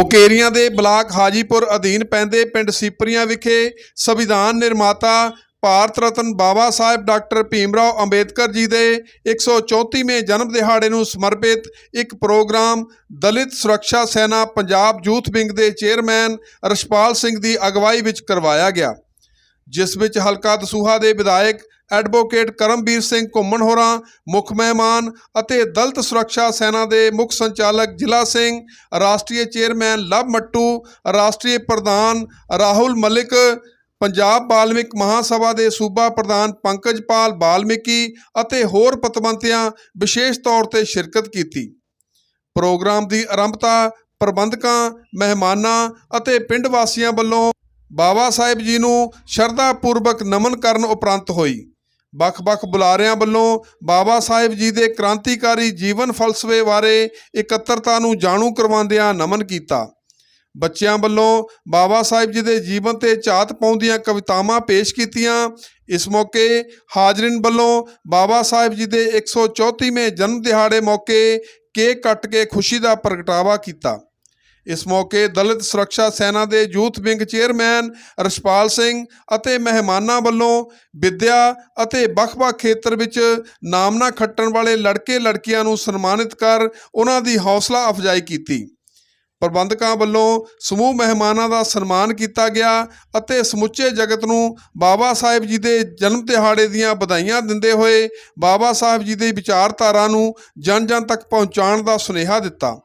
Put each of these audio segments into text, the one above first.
ਮੁਕੇਰੀਆਂ ਦੇ ਬਲਾਕ ਹਾਜੀਪੁਰ ਅਧੀਨ ਪੈਂਦੇ ਪਿੰਡ ਸੀਪਰੀਆਂ ਵਿਖੇ ਸੰਵਿਧਾਨ ਨਿਰਮਾਤਾ ਭਾਰਤ ਰਤਨ ਬਾਬਾ ਸਾਹਿਬ ਡਾਕਟਰ ਭੀਮਰਾਓ ਅੰਬੇਦਕਰ ਜੀ ਦੇ 134ਵੇਂ ਜਨਮ ਦਿਹਾੜੇ ਨੂੰ ਸਮਰਪਿਤ ਇੱਕ programme Dalit Suraksha Sena Punjab youth wing ਦੇ ਚੇਅਰਮੈਨ ਰਸ਼ਪਾਲ ਸਿੰਘ ਦੀ ਅਗਵਾਈ ਵਿੱਚ ਕਰਵਾਇਆ ਗਿਆ, ਜਿਸ ਵਿੱਚ ਹਲਕਾ ਦਸੂਹਾ ਦੇ ਵਿਧਾਇਕ ਐਡਵੋਕੇਟ ਕਰਮਵੀਰ ਸਿੰਘ ਘੁੰਮਣ ਹੋਰਾਂ, ਮੁੱਖ ਮਹਿਮਾਨ ਅਤੇ ਦਲਤ ਸੁਰੱਖਿਆ ਸੈਨਾ ਦੇ ਮੁੱਖ ਸੰਚਾਲਕ ਜ਼ਿਲ੍ਹਾ ਸਿੰਘ, ਰਾਸ਼ਟਰੀ ਚੇਅਰਮੈਨ ਲਵ ਮੱਟੂ, ਰਾਸ਼ਟਰੀ ਪ੍ਰਧਾਨ ਰਾਹੁਲ ਮਲਿਕ, ਪੰਜਾਬ ਬਾਲਮਿਕ ਮਹਾਸਭਾ ਦੇ ਸੂਬਾ ਪ੍ਰਧਾਨ ਪੰਕਜਪਾਲ ਬਾਲਮਿਕੀ ਅਤੇ ਹੋਰ ਪਤਵੰਤਿਆਂ ਵਿਸ਼ੇਸ਼ ਤੌਰ ਤੇ ਸ਼ਿਰਕਤ ਕੀਤੀ। ਪ੍ਰੋਗਰਾਮ ਦੀ ਆਰੰਭਤਾ ਪ੍ਰਬੰਧਕਾਂ, ਮਹਿਮਾਨਾਂ ਅਤੇ ਪਿੰਡ ਵਾਸੀਆਂ ਵੱਲੋਂ ਬਾਬਾ ਸਾਹਿਬ ਜੀ ਨੂੰ ਸ਼ਰਧਾ ਪੂਰਵਕ ਨਮਨ ਕਰਨ ਉਪਰੰਤ ਹੋਈ। ਵੱਖ-ਵੱਖ ਬੁਲਾਰਿਆਂ ਵੱਲੋਂ ਬਾਬਾ ਸਾਹਿਬ ਜੀ ਦੇ ਕ੍ਰਾਂਤੀਕਾਰੀ ਜੀਵਨ ਫਲਸਫੇ ਬਾਰੇ ਇਕੱਤਰਤਾ ਨੂੰ ਜਾਣੂ ਕਰਵਾਉਂਦਿਆਂ ਨਮਨ ਕੀਤਾ। ਬੱਚਿਆਂ ਵੱਲੋਂ ਬਾਬਾ ਸਾਹਿਬ ਜੀ ਦੇ ਜੀਵਨ ਤੇ ਝਾਤ ਪਾਉਂਦੀਆਂ ਕਵਿਤਾਵਾਂ ਪੇਸ਼ ਕੀਤੀਆਂ। ਇਸ ਮੌਕੇ ਹਾਜ਼ਰੀਨ ਵੱਲੋਂ ਬਾਬਾ ਸਾਹਿਬ ਜੀ ਦੇ 134ਵੇਂ ਜਨਮ ਦਿਹਾੜੇ ਮੌਕੇ ਕੇਕ ਕੱਟ ਕੇ ਖੁਸ਼ੀ ਦਾ ਪ੍ਰਗਟਾਵਾ ਕੀਤਾ। ਇਸ ਮੌਕੇ ਦਲਿਤ ਸੁਰੱਖਿਆ ਸੈਨਾ ਦੇ youth wing chairman Rashpal Singh ਅਤੇ ਮਹਿਮਾਨਾਂ ਵੱਲੋਂ ਵਿੱਦਿਆ ਅਤੇ ਵੱਖ-ਵੱਖ ਖੇਤਰ ਵਿੱਚ ਨਾਮਨਾ ਖੱਟਣ ਵਾਲੇ ਲੜਕੇ ਲੜਕੀਆਂ ਨੂੰ ਸਨਮਾਨਿਤ ਕਰ ਉਹਨਾਂ ਦੀ ਹੌਸਲਾ ਅਫਜ਼ਾਈ ਕੀਤੀ। ਪ੍ਰਬੰਧਕਾਂ ਵੱਲੋਂ ਸਮੂਹ ਮਹਿਮਾਨਾਂ ਦਾ ਸਨਮਾਨ ਕੀਤਾ ਗਿਆ ਅਤੇ ਸਮੁੱਚੇ ਜਗਤ ਨੂੰ ਬਾਬਾ ਸਾਹਿਬ ਜੀ ਦੇ ਜਨਮ ਦਿਹਾੜੇ ਦੀਆਂ ਵਧਾਈਆਂ ਦਿੰਦੇ ਹੋਏ ਬਾਬਾ ਸਾਹਿਬ ਜੀ ਦੀ ਵਿਚਾਰਧਾਰਾ ਨੂੰ ਜਨ-ਜਨ ਤੱਕ ਪਹੁੰਚਾਉਣ ਦਾ ਸੁਨੇਹਾ ਦਿੱਤਾ।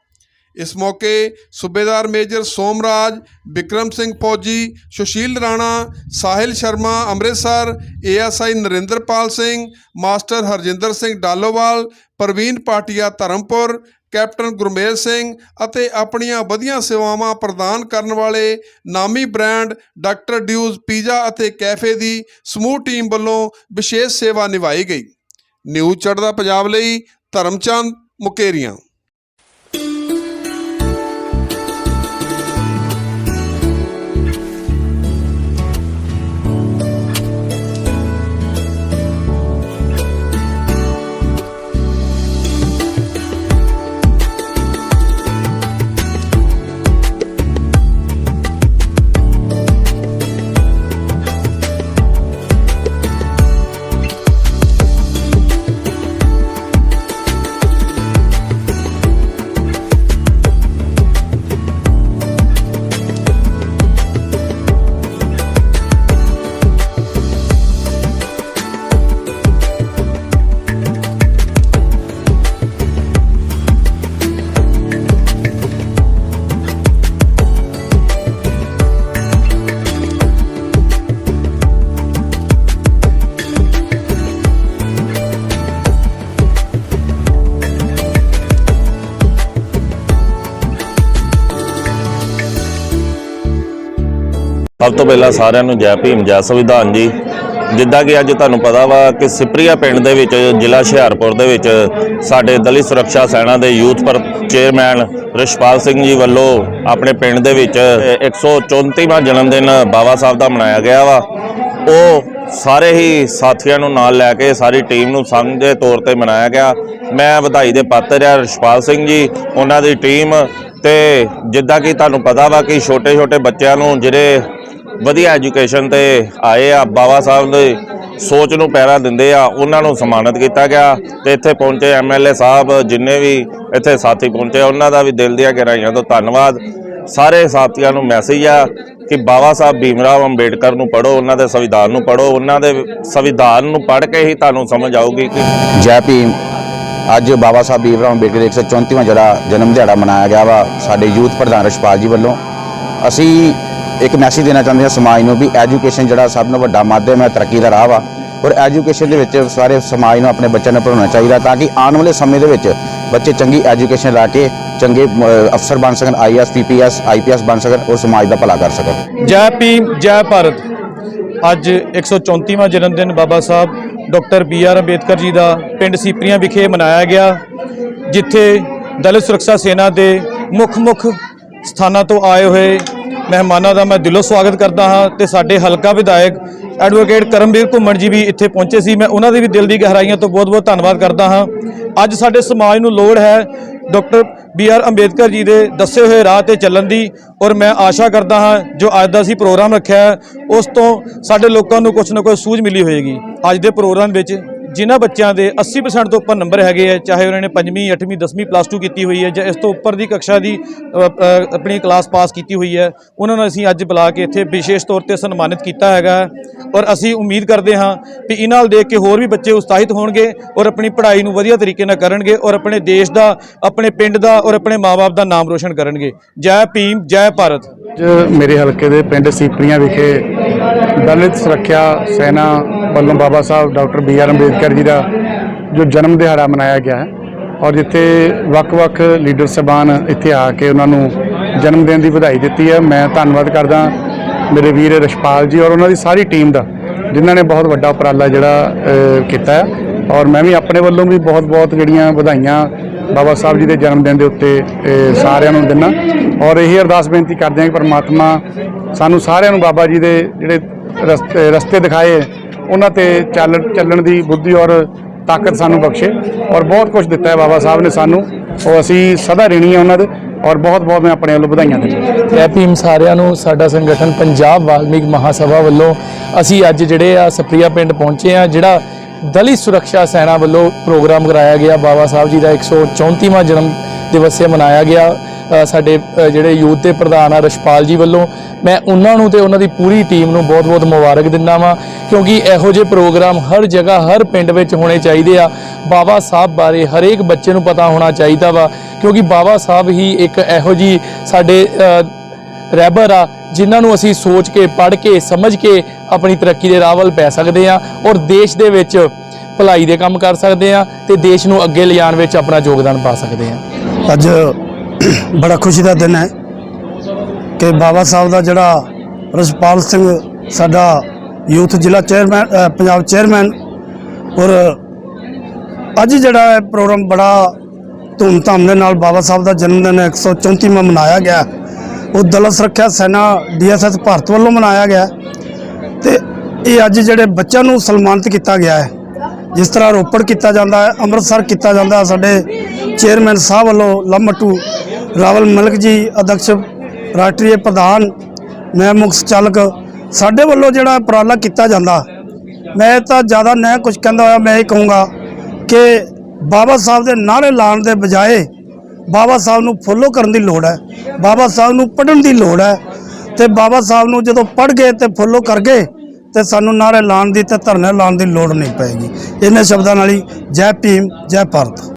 ਇਸ ਮੌਕੇ ਸੂਬੇਦਾਰ ਮੇਜਰ ਸੋਮਰਾਜ ਵਿਕਰਮ ਸਿੰਘ ਫੌਜੀ, Sushil Rana, Sahil Sharma, Amritsar, ASI Narinderpal Singh, master Harjinder Singh Dalowal, Parveen Patia Dharampur, captain Gurmel Singh ਅਤੇ ਆਪਣੀਆਂ ਵਧੀਆਂ ਸੇਵਾਵਾਂ ਪ੍ਰਦਾਨ ਕਰਨ ਵਾਲੇ ਨਾਮੀ ਬ੍ਰਾਂਡ ਡਾਕਟਰ ਡਿਊਜ਼ ਪੀਜ਼ਾ ਅਤੇ ਕੈਫੇ ਦੀ ਸਮੂਹ ਟੀਮ ਵੱਲੋਂ ਵਿਸ਼ੇਸ਼ ਸੇਵਾ ਨਿਭਾਈ ਗਈ। ਨਿਊਜ਼ ਚੜ੍ਹਦਾ ਪੰਜਾਬ ਲਈ ਧਰਮਚੰਦ ਮੁਕੇਰੀਆਂ। ਸਭ ਤੋਂ ਪਹਿਲਾਂ ਸਾਰਿਆਂ ਨੂੰ ਜੈ ਭੀਮ, ਜੈ ਸੰਵਿਧਾਨ ਜੀ। ਜਿੱਦਾਂ ਕਿ ਅੱਜ ਤੁਹਾਨੂੰ ਪਤਾ ਵਾ ਕਿ ਸਿਪਰੀਆ ਪਿੰਡ ਦੇ ਵਿੱਚ, ਜ਼ਿਲ੍ਹਾ ਹੁਸ਼ਿਆਰਪੁਰ ਦੇ ਵਿੱਚ ਸਾਡੇ ਦਲਿਤ ਸੁਰੱਖਿਆ ਸੈਨਾ ਦੇ ਯੂਥ ਪਰ ਚੇਅਰਮੈਨ ਰਿਸ਼ਪਾਲ ਸਿੰਘ ਜੀ ਵੱਲੋਂ ਆਪਣੇ ਪਿੰਡ ਦੇ ਵਿੱਚ 134ਵਾਂ ਜਨਮ ਦਿਨ ਬਾਬਾ ਸਾਹਿਬ ਦਾ ਮਨਾਇਆ ਗਿਆ ਵਾ। ਉਹ ਸਾਰੇ ਹੀ ਸਾਥੀਆਂ ਨੂੰ ਨਾਲ ਲੈ ਕੇ ਸਾਰੀ ਟੀਮ ਨੂੰ ਸਾਂਝੇ ਤੌਰ ਤੇ ਮਨਾਇਆ ਗਿਆ। ਮੈਂ ਵਧਾਈ ਦੇ ਪਾਤਰ ਆ ਰਿਸ਼ਪਾਲ ਸਿੰਘ ਜੀ, ਉਹਨਾਂ ਦੀ ਟੀਮ ਤੇ ਜਿੱਦਾਂ ਕਿ ਤੁਹਾਨੂੰ ਪਤਾ ਵਾ ਕਿ ਛੋਟੇ ਛੋਟੇ ਬੱਚਿਆਂ ਨੂੰ ਜਿਹੜੇ ਵਧੀਆ ਐਜੂਕੇਸ਼ਨ ਤੇ ਆਏ ਆ, ਬਾਬਾ ਸਾਹਿਬ ਦੇ ਸੋਚ ਨੂੰ ਪੈਰਾ ਦਿੰਦੇ ਆ, ਉਹਨਾਂ ਨੂੰ ਸਨਮਾਨਿਤ ਕੀਤਾ ਗਿਆ ਤੇ ਇੱਥੇ ਪਹੁੰਚੇ ਐਮਐਲਏ ਸਾਹਿਬ, ਜਿੰਨੇ ਵੀ ਇੱਥੇ ਸਾਥੀ ਪਹੁੰਚੇ ਉਹਨਾਂ ਦਾ ਵੀ ਦਿਲ ਦੀਆਂ ਗਹਿਰਾਈਆਂ ਤੋਂ ਧੰਨਵਾਦ। ਸਾਰੇ ਸਾਥੀਆਂ ਨੂੰ ਮੈਸੇਜ ਆ ਕਿ ਬਾਬਾ ਸਾਹਿਬ ਭੀਮਰਾਓ ਅੰਬੇਡਕਰ ਨੂੰ ਪੜੋ ਉਹਨਾਂ ਦੇ ਸੰਵਿਧਾਨ ਨੂੰ ਪੜੋ ਉਹਨਾਂ ਦੇ ਸੰਵਿਧਾਨ ਨੂੰ ਪੜ੍ਹ ਕੇ ਹੀ ਤੁਹਾਨੂੰ ਸਮਝ ਆਊਗੀ ਕਿ ਜੈ ਭੀਮ। ਅੱਜ ਬਾਬਾ ਸਾਹਿਬ ਭੀਮ ਰਾਓ ਅੰਬੇਡਕਰ ਦੇ 134ਵਾਂ ਜਿਹੜਾ ਜਨਮ ਦਿਹਾੜਾ ਮਨਾਇਆ ਗਿਆ ਵਾ, ਸਾਡੇ ਯੂਥ ਪ੍ਰਧਾਨ ਰਸ਼ਪਾਲ ਜੀ ਵੱਲੋਂ। ਅਸੀਂ ਇੱਕ ਮੈਸੇਜ ਦੇਣਾ ਚਾਹੁੰਦੇ ਹਾਂ ਸਮਾਜ ਨੂੰ ਵੀ ਐਜੂਕੇਸ਼ਨ ਜਿਹੜਾ ਸਭ ਤੋਂ ਵੱਡਾ ਮਾਧਿਅਮ ਹੈ, ਤਰੱਕੀ ਦਾ ਰਾਹ ਵਾ। ਔਰ ਐਜੂਕੇਸ਼ਨ ਦੇ ਵਿੱਚ ਸਾਰੇ ਸਮਾਜ ਨੂੰ ਆਪਣੇ ਬੱਚਿਆਂ ਨੂੰ ਪੜ੍ਹਾਉਣਾ ਚਾਹੀਦਾ ਤਾਂ ਕਿ ਆਉਣ ਵਾਲੇ ਸਮੇਂ ਦੇ ਵਿੱਚ ਬੱਚੇ ਚੰਗੀ ਐਜੂਕੇਸ਼ਨ ਲਾ ਕੇ ਚੰਗੇ ਅਫਸਰ ਬਣ ਸਕਣ ਆਈਐਸ ਪੀਪੀਐਸ ਆਈਪੀਐਸ ਬਣ ਸਕਣ ਔਰ ਸਮਾਜ ਦਾ ਭਲਾ ਕਰ ਸਕਣ। ਜੈ ਭੀਮ, ਜੈ ਭਾਰਤ। ਅੱਜ 134ਵਾਂ ਜਨਮ ਦਿਨ Baba Saheb doctor B R Ambedkar ji ਦਾ ਪਿੰਡ ਸੀਪਰੀਆਂ ਵਿਖੇ ਮਨਾਇਆ ਗਿਆ, ਜਿੱਥੇ ਦਲਿਤ ਸੁਰੱਖਿਆ ਸੇਨਾ ਦੇ ਮੁੱਖ ਮੁੱਖ ਸਥਾਨਾਂ ਤੋਂ ਆਏ ਹੋਏ ਮਹਿਮਾਨਾਂ ਦਾ ਮੈਂ ਦਿਲੋਂ ਸਵਾਗਤ ਕਰਦਾ ਹਾਂ ਤੇ ਸਾਡੇ ਹਲਕਾ ਵਿਧਾਇਕ ਐਡਵੋਕੇਟ ਕਰਮਵੀਰ ਘੁੰਮਣ ਜੀ ਵੀ ਇੱਥੇ ਪਹੁੰਚੇ ਸੀ। ਮੈਂ ਉਹਨਾਂ ਦੇ ਵੀ ਦਿਲ ਦੀ ਗਹਿਰਾਈਆਂ ਤੋਂ ਬਹੁਤ-ਬਹੁਤ ਧੰਨਵਾਦ ਕਰਦਾ ਹਾਂ। ਅੱਜ ਸਾਡੇ ਸਮਾਜ ਨੂੰ ਲੋੜ ਹੈ doctor B R Ambedkar ji ਦੇ ਦੱਸੇ ਹੋਏ ਰਾਹ ਤੇ ਚੱਲਣ ਦੀ ਔਰ ਮੈਂ ਆਸ਼ਾ ਕਰਦਾ ਹਾਂ, ਜੋ ਅੱਜ ਦਾ ਅਸੀਂ ਪ੍ਰੋਗਰਾਮ ਰੱਖਿਆ ਉਸ ਤੋਂ ਸਾਡੇ ਲੋਕਾਂ ਨੂੰ ਕੁਝ ਨਾ ਕੁਝ ਸੂਝ ਮਿਲੀ ਹੋਏਗੀ। ਅੱਜ ਦੇ ਪ੍ਰੋਗਰਾਮ ਵਿੱਚ ਜਿਨ੍ਹਾਂ ਬੱਚਿਆਂ ਦੇ 80% ਤੋਂ ਉੱਪਰ ਨੰਬਰ ਹੈਗੇ ਆ, ਚਾਹੇ ਉਹਨਾਂ ਨੇ 5ਵੀਂ 8ਵੀਂ 10ਵੀਂ ਪਲੱਸ 2 ਕੀਤੀ ਹੋਈ ਹੈ ਜਾਂ ਇਸ ਤੋਂ ਉੱਪਰ ਦੀ ਕਕਸ਼ਾ ਦੀ ਆਪਣੀ ਕਲਾਸ ਪਾਸ ਕੀਤੀ ਹੋਈ ਹੈ, ਉਹਨਾਂ ਨੂੰ ਅਸੀਂ ਅੱਜ ਬੁਲਾ ਕੇ ਇੱਥੇ ਵਿਸ਼ੇਸ਼ ਤੌਰ ਤੇ ਸਨਮਾਨਿਤ ਕੀਤਾ ਹੈਗਾ ਹੈ। ਔਰ ਅਸੀਂ ਉਮੀਦ ਕਰਦੇ ਹਾਂ ਕਿ ਇਹਨਾਂ ਨਾਲ ਦੇਖ ਕੇ ਹੋਰ ਵੀ ਬੱਚੇ ਉਤਸ਼ਾਹਿਤ ਹੋਣਗੇ ਔਰ ਆਪਣੀ ਪੜ੍ਹਾਈ ਨੂੰ ਵਧੀਆ ਤਰੀਕੇ ਨਾਲ ਕਰਨਗੇ ਔਰ ਆਪਣੇ ਦੇਸ਼ ਦਾ, ਆਪਣੇ ਪਿੰਡ ਦਾ ਔਰ ਆਪਣੇ ਮਾਪੇ ਦਾ ਨਾਮ ਰੋਸ਼ਨ ਕਰਨਗੇ। ਜੈ ਭੀਮ, ਜੈ ਭਾਰਤ। ਮੇਰੇ ਹਲਕੇ ਦੇ ਪਿੰਡ ਸੀਪਰੀਆਂ ਵਿਖੇ ਦਲਿਤ ਸੁਰੱਖਿਆ ਸੈਨਾ ਵੱਲੋਂ Baba Saheb doctor B R Ambedkar ji ਦਾ ਜੋ ਜਨਮ ਦਿਹਾੜਾ ਮਨਾਇਆ ਗਿਆ ਹੈ ਔਰ ਜਿੱਥੇ ਵੱਖ-ਵੱਖ ਲੀਡਰ ਸਭਾਨ ਇੱਥੇ ਆ ਕੇ ਉਹਨਾਂ ਨੂੰ ਜਨਮ ਦਿਨ ਦੀ ਵਧਾਈ ਦਿੱਤੀ ਹੈ, ਮੈਂ ਧੰਨਵਾਦ ਕਰਦਾ ਮੇਰੇ ਵੀਰ ਰਸ਼ਪਾਲ ਜੀ ਔਰ ਉਹਨਾਂ ਦੀ ਸਾਰੀ ਟੀਮ ਦਾ, ਜਿਨ੍ਹਾਂ ਨੇ ਬਹੁਤ ਵੱਡਾ ਉਪਰਾਲਾ ਜਿਹੜਾ ਕੀਤਾ ਹੈ ਔਰ ਮੈਂ ਵੀ ਆਪਣੇ ਵੱਲੋਂ ਵੀ ਬਹੁਤ-ਬਹੁਤ ਜਿਹੜੀਆਂ ਵਧਾਈਆਂ ਬਾਬਾ ਸਾਹਿਬ ਜੀ ਦੇ ਜਨਮ ਦਿਨ ਦੇ ਉੱਤੇ ਸਾਰਿਆਂ ਨੂੰ ਦਿੰਨਾ ਔਰ ਇਹ ਅਰਦਾਸ ਬੇਨਤੀ ਕਰਦੇ ਹਾਂ ਕਿ ਪਰਮਾਤਮਾ ਸਾਨੂੰ ਸਾਰਿਆਂ ਨੂੰ ਬਾਬਾ ਜੀ ਦੇ ਜਿਹੜੇ ਰਸਤੇ ਰਸਤੇ ਦਿਖਾਏ ਉਹਨਾਂ ਤੇ ਚੱਲ ਚੱਲਣ ਦੀ ਬੁੱਧੀ ਔਰ ਤਾਕਤ ਸਾਨੂੰ ਬਖਸ਼ੇ ਔਰ ਬਹੁਤ ਕੁਝ ਦਿੱਤਾ ਹੈ ਬਾਬਾ ਸਾਹਿਬ ਨੇ ਸਾਨੂੰ। ਉਹ ਅਸੀਂ ਸਦਾ ਰਹਿਣੀ ਹੈ ਉਹਨਾਂ ਦੇ ਔਰ ਬਹੁਤ ਬਹੁਤ ਮੈਂ ਆਪਣੇ ਵੱਲੋਂ ਵਧਾਈਆਂ ਦਿੰਦਾ ਜੈ ਭੀਮ ਸਾਰਿਆਂ ਨੂੰ, ਸਾਡਾ ਸੰਗਠਨ ਪੰਜਾਬ ਵਾਲਮੀਕ ਮਹਾਸਭਾ ਵੱਲੋਂ ਅਸੀਂ ਅੱਜ ਜਿਹੜੇ ਆ ਸਪਰੀਆ ਪਿੰਡ ਪਹੁੰਚੇ ਆ ਜਿਹੜਾ ਦਲਿਤ ਸੁਰੱਖਿਆ ਸੈਨਾ ਵੱਲੋਂ ਪ੍ਰੋਗਰਾਮ ਕਰਾਇਆ ਗਿਆ। ਬਾਬਾ ਸਾਹਿਬ ਜੀ ਦਾ 134ਵਾਂ ਜਨਮ ਦਿਵਸ ਹੈ ਮਨਾਇਆ ਗਿਆ। ਸਾਡੇ ਜਿਹੜੇ ਯੂਥ ਦੇ ਪ੍ਰਧਾਨ ਆ ਰਸ਼ਪਾਲ ਜੀ ਵੱਲੋਂ ਮੈਂ ਉਹਨਾਂ ਨੂੰ ਤੇ ਉਹਨਾਂ ਦੀ ਪੂਰੀ ਟੀਮ ਨੂੰ ਬਹੁਤ-ਬਹੁਤ ਮੁਬਾਰਕ ਦਿੰਦਾ ਵਾਂ ਕਿਉਂਕਿ ਇਹੋ ਜਿਹੇ ਪ੍ਰੋਗਰਾਮ ਹਰ ਜਗ੍ਹਾ ਹਰ ਪਿੰਡ ਵਿੱਚ ਹੋਣੇ ਚਾਹੀਦੇ ਆ। ਬਾਬਾ ਸਾਹਿਬ ਬਾਰੇ ਹਰੇਕ ਬੱਚੇ ਨੂੰ ਪਤਾ ਹੋਣਾ ਚਾਹੀਦਾ ਵਾ ਕਿਉਂਕਿ ਬਾਬਾ ਸਾਹਿਬ ਹੀ ਇੱਕ ਇਹੋ ਜੀ ਸਾਡੇ ਅ, ਰਹਿਬਰ ਆ ਜਿਨ੍ਹਾਂ ਨੂੰ ਅਸੀਂ ਸੋਚ ਕੇ ਪੜ੍ਹ ਕੇ ਸਮਝ ਕੇ ਆਪਣੀ ਤਰੱਕੀ ਦੇ ਰਾਹ ਵੱਲ ਪੈ ਸਕਦੇ ਆ ਔਰ ਦੇਸ਼ ਦੇ ਵਿੱਚ ਭਲਾਈ ਦੇ ਕੰਮ ਕਰ ਸਕਦੇ ਆ ਤੇ ਦੇਸ਼ ਨੂੰ ਅੱਗੇ ਲਿਜਾਣ ਵਿੱਚ ਆਪਣਾ ਯੋਗਦਾਨ ਪਾ ਸਕਦੇ ਆ। ਅੱਜ ਬੜਾ ਖੁਸ਼ੀ ਦਾ ਦਿਨ ਹੈ ਕਿ ਬਾਬਾ ਸਾਹਿਬ ਦਾ ਜਿਹੜਾ ਰਸਪਾਲ ਸਿੰਘ ਸਾਡਾ ਯੂਥ ਜ਼ਿਲ੍ਹਾ ਚੇਅਰਮੈਨ ਪੰਜਾਬ ਚੇਅਰਮੈਨ ਔਰ ਅੱਜ ਜਿਹੜਾ ਪ੍ਰੋਗਰਾਮ ਬੜਾ ਧੂਮਧਾਮ ਦੇ ਨਾਲ ਬਾਬਾ ਸਾਹਿਬ ਦਾ ਜਨਮ ਦਿਨ 134ਵਾਂ ਮਨਾਇਆ ਗਿਆ। ਉਹ ਦਲ ਸੁਰੱਖਿਆ ਸੈਨਾ ਡੀਐਸਐਸ ਭਾਰਤ ਵੱਲੋਂ ਮਨਾਇਆ ਗਿਆ। ਤੇ ਇਹ ਅੱਜ ਜਿਹੜੇ ਬੱਚਿਆਂ ਨੂੰ ਸਨਮਾਨਿਤ ਕੀਤਾ ਗਿਆ ਹੈ। ਜਿਸ ਤਰ੍ਹਾਂ ਰੋਪੜ ਕੀਤਾ ਜਾਂਦਾ ਹੈ, ਅੰਮ੍ਰਿਤਸਰ ਕੀਤਾ ਜਾਂਦਾ ਸਾਡੇ ਚੇਅਰਮੈਨ ਸਾਹਿਬ ਵੱਲੋਂ ਲੰਮਟੂ ਰਾਵਲ ਮਲਕ ਜੀ, ਅਧਿਕਸ਼ ਰਾਸ਼ਟਰੀ ਪ੍ਰਧਾਨ, ਮੈਂ ਮੁੱਖ ਸੰਚਾਲਕ ਸਾਡੇ ਵੱਲੋਂ ਜਿਹੜਾ ਉਪਰਾਲਾ ਕੀਤਾ ਜਾਂਦਾ, ਮੈਂ ਤਾਂ ਜ਼ਿਆਦਾ ਨਹੀਂ ਕੁਝ ਕਹਿੰਦਾ ਹੋਇਆ, ਮੈਂ ਇਹ ਕਹੂੰਗਾ ਕਿ ਬਾਬਾ ਸਾਹਿਬ ਦੇ ਨਾਅਰੇ ਲਾਉਣ ਦੇ ਬਜਾਏ ਬਾਬਾ ਸਾਹਿਬ ਨੂੰ ਫੋਲੋ ਕਰਨ ਦੀ ਲੋੜ ਹੈ, ਬਾਬਾ ਸਾਹਿਬ ਨੂੰ ਪੜ੍ਹਨ ਦੀ ਲੋੜ ਹੈ ਤੇ ਬਾਬਾ ਸਾਹਿਬ ਨੂੰ ਜਦੋਂ ਪੜ੍ਹ ਗਏ ਤੇ ਫੋਲੋ ਕਰ ਗਏ ਤੇ ਸਾਨੂੰ ਨਾਅਰੇ ਲਾਉਣ ਦੀ ਤੇ ਧਰਨੇ ਲਾਉਣ ਦੀ ਲੋੜ ਨਹੀਂ ਪਏਗੀ। ਇਹਨਾਂ ਸ਼ਬਦਾਂ ਨਾਲ ਹੀ ਜੈ ਭੀਮ, ਜੈ ਭਾਰਤ।